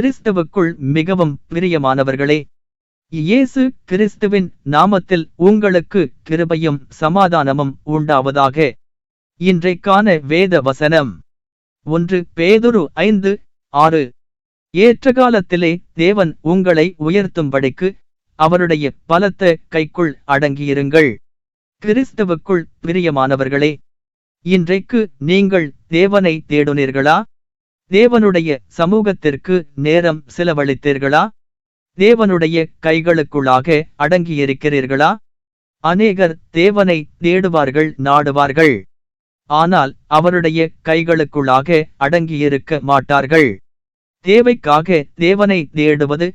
கிறிஸ்துவுக்குள் மிகவும் பிரியமானவர்களே இயேசு கிறிஸ்துவின் நாமத்தில் உங்களுக்கு கிருபையும் சமாதானமும் உண்டாவதாக. இன்றைக்கான வேத வசனம் ஒன்று பேதுரு ஐந்து ஆறு. ஏற்ற காலத்திலே தேவன் உங்களை உயர்த்தும்படிக்கு அவருடைய பலத்த கைக்குள் அடங்கியிருங்கள். கிறிஸ்துவுக்குள் பிரியமானவர்களே இன்றைக்கு நீங்கள் தேவனை தேடுனீர்களா? தேவனுடைய சமூகத்திற்கு நேரம் செலவழித்தீர்களா? தேவனுடைய கைகளுக்குள்ளாக அடங்கியிருக்கிறீர்களா? அநேகர் தேவனை தேடுவார்கள் நாடுவார்கள். ஆனால் அவருடைய கைகளுக்குள்ளாக அடங்கியிருக்க மாட்டார்கள். தேவைக்காக தேவனை தேடுவது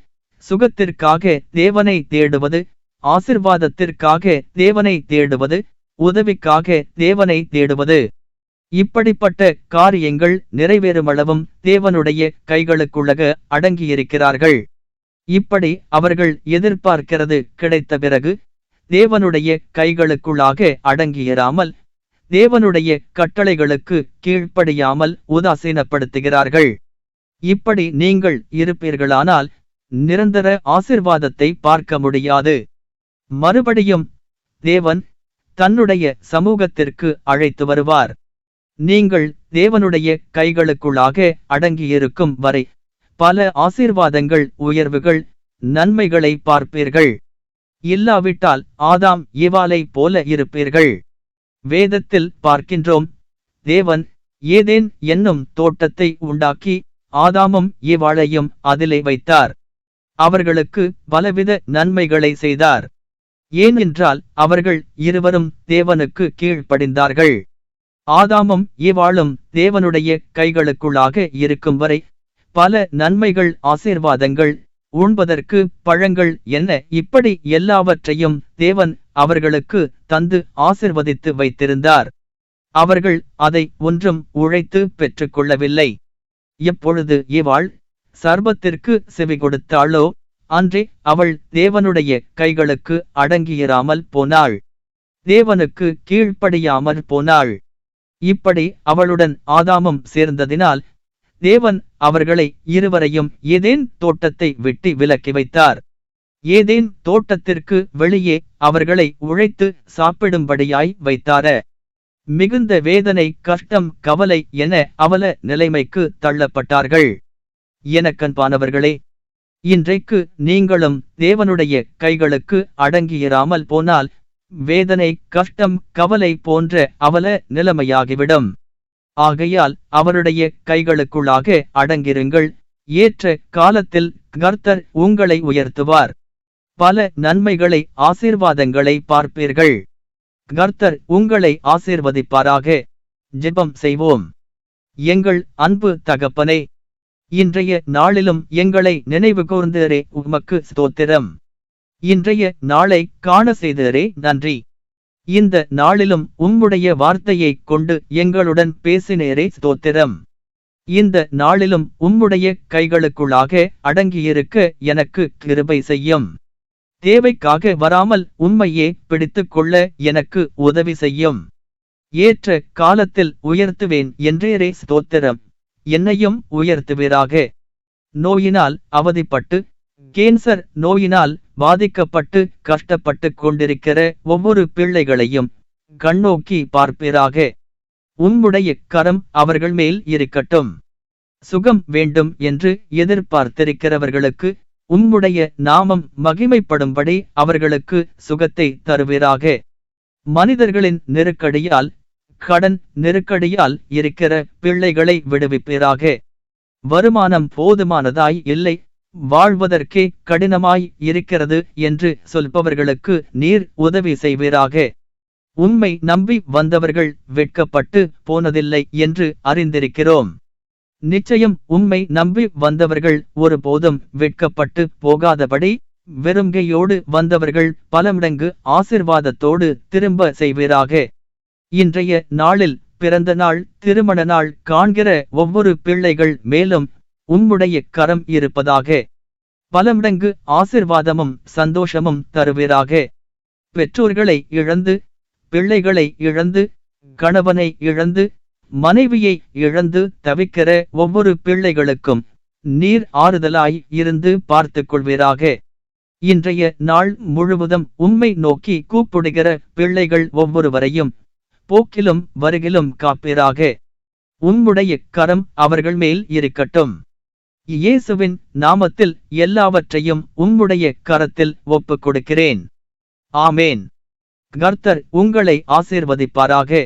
சுகத்திற்காக தேவனை தேடுவது ஆசிர்வாதத்திற்காக தேவனை தேடுவது உதவிக்காக தேவனை தேடுவது. இப்படிப்பட்ட காரியங்கள் நிறைவேறுமளவும் தேவனுடைய கைகளுக்குள்ளக அடங்கியிருக்கிறார்கள். இப்படி அவர்கள் எதிர்பார்க்கிறது கிடைத்த பிறகு தேவனுடைய கைகளுக்குள்ளாக அடங்கியிராமல் தேவனுடைய கட்டளைகளுக்கு கீழ்ப்படியாமல் உதாசீனப்படுத்துகிறார்கள். இப்படி நீங்கள் இருப்பீர்களானால் நிரந்தர ஆசிர்வாதத்தை பார்க்க முடியாது. மறுபடியும் தேவன் தன்னுடைய சமூகத்திற்கு அழைத்து வருவார். நீங்கள் தேவனுடைய கைகளுக்குள்ளாக அடங்கியிருக்கும் வரை பல ஆசீர்வாதங்கள் உயர்வுகள் நன்மைகளை பார்ப்பீர்கள். இல்லாவிட்டால் ஆதாம் ஏவாலை போல இருப்பீர்கள். வேதத்தில் பார்க்கின்றோம் தேவன் ஏதேன் என்னும் தோட்டத்தை உண்டாக்கி ஆதாமும் ஏவாளையும் அதிலே வைத்தார். அவர்களுக்கு பலவித நன்மைகளை செய்தார். ஏனென்றால் அவர்கள் இருவரும் தேவனுக்கு கீழ்ப்படிந்தார்கள். ஆதாமும் இவாளும் தேவனுடைய கைகளுக்குள்ளாக இருக்கும் வரை பல நன்மைகள் ஆசீர்வாதங்கள் உண்பதற்கு பழங்கள் என்ன? இப்படி எல்லாவற்றையும் தேவன் அவர்களுக்கு தந்து ஆசிர்வதித்து வைத்திருந்தார். அவர்கள் அதை ஒன்றும் உழைத்து பெற்றுக்கொள்ளவில்லை. எப்பொழுது இவாள் சர்பத்திற்கு செவி கொடுத்தாளோ அன்றே அவள் தேவனுடைய கைகளுக்கு அடங்கியிராமல் போனாள். தேவனுக்கு கீழ்ப்படியாமல் போனாள். இப்படி அவளுடன் ஆதாமும் சேர்ந்ததினால் தேவன் அவர்களை இருவரையும் ஏதேன் தோட்டத்தை வெட்டி விலக்கி வைத்தார். ஏதேன் தோட்டத்திற்கு வெளியே அவர்களை உழைத்து சாப்பிடும்படியாய் வைத்தார. மிகுந்த வேதனை கஷ்டம் கவலை என அவல நிலைமைக்கு தள்ளப்பட்டார்கள். எனக்கன்பானவர்களே இன்றைக்கு நீங்களும் தேவனுடைய கைகளுக்கு அடங்கியிராமல் போனால் வேதனை கஷ்டம் கவலை போன்ற அவல நிலைமையாகிவிடும். ஆகையால் அவருடைய கைகளுக்குள்ளாக அடங்கிருங்கள் ஏற்ற காலத்தில் கர்த்தர் உங்களை உயர்த்துவார். பல நன்மைகளை ஆசீர்வாதங்களை பார்ப்பீர்கள். கர்த்தர் உங்களை ஆசீர்வதிப்பாராக. ஜெபம் செய்வோம். எங்கள் அன்பு தகப்பனே இன்றைய நாளிலும் எங்களை நினைவு கூர்ந்தரே. உமக்கு ஸ்தோத்திரம். இன்றைய நாளை காண செய்தரே நன்றி. இந்த நாளிலும் உம்முடைய வார்த்தையைக் கொண்டு எங்களுடன் பேசினேரே ஸ்தோத்திரம். இந்த நாளிலும் உம்முடைய கைகளுக்குள்ளாக அடங்கியிருக்க எனக்கு கிருபை செய்யும். தேவைக்காக வராமல் உண்மையே பிடித்துக் கொள்ள எனக்கு உதவி செய்யும். ஏற்ற காலத்தில் உயர்த்துவேன் என்றேரே ஸ்தோத்திரம். என்னையும் உயர்த்துவீராக. நோயினால் அவதிப்பட்டு கேன்சர் நோயினால் பாதிக்கப்பட்டு கஷ்டப்பட்டு கொண்டிருக்கிற ஒவ்வொரு பிள்ளைகளையும் கண்ணோக்கி பார்ப்பீராக. உம்முடைய கரம் அவர்கள் மேல் இருக்கட்டும். சுகம் வேண்டும் என்று எதிர்பார்த்திருக்கிறவர்களுக்கு உம்முடைய நாமம் மகிமைப்படும்படி அவர்களுக்கு சுகத்தை தருவீராக. மனிதர்களின் நெருக்கடியால் கடன் நெருக்கடியால் இருக்கிற பிள்ளைகளை விடுவிப்பீராக. வருமானம் போதுமானதாய் இல்லை வாழ்வதற்கே கடினமாய் இருக்கிறது என்று சொல்பவர்களுக்கு நீர் உதவி செய்வீராக. உண்மை நம்பி வந்தவர்கள் வெட்கப்பட்டு போனதில்லை என்று அறிந்திருக்கிறோம். நிச்சயம் உண்மை நம்பி வந்தவர்கள் ஒருபோதும் வெட்கப்பட்டு போகாதபடி வெறுங்கையோடு வந்தவர்கள் பலமடங்கு ஆசிர்வாதத்தோடு திரும்ப செய்வீராக. இன்றைய நாளில் பிறந்த நாள் திருமண நாள் காண்கிற ஒவ்வொரு பிள்ளைகள் மேலும் உம்முடைய கரம் இருப்பதாக. பலமடங்கு ஆசிர்வாதமும் சந்தோஷமும் தருவீராக. பெற்றோர்களை இழந்து பிள்ளைகளை இழந்து கணவனை இழந்து மனைவியை இழந்து தவிக்கிற ஒவ்வொரு பிள்ளைகளுக்கும் நீர் ஆறுதலாய் இருந்து பார்த்துக் கொள்வீராக. இன்றைய நாள் முழுவதும் உம்மை நோக்கி கூப்பிடுகிற பிள்ளைகள் ஒவ்வொருவரையும் போக்கிலும் வருகிலும் காப்பீராக. உம்முடைய கரம் அவர்கள் மேல் இருக்கட்டும். இயேசுவின் நாமத்தில் எல்லாவற்றையும் உம்முடைய கரத்தில் ஒப்புக் கொடுக்கிறேன் ஆமேன். கர்த்தர் உங்களை ஆசீர்வதிப்பாராக.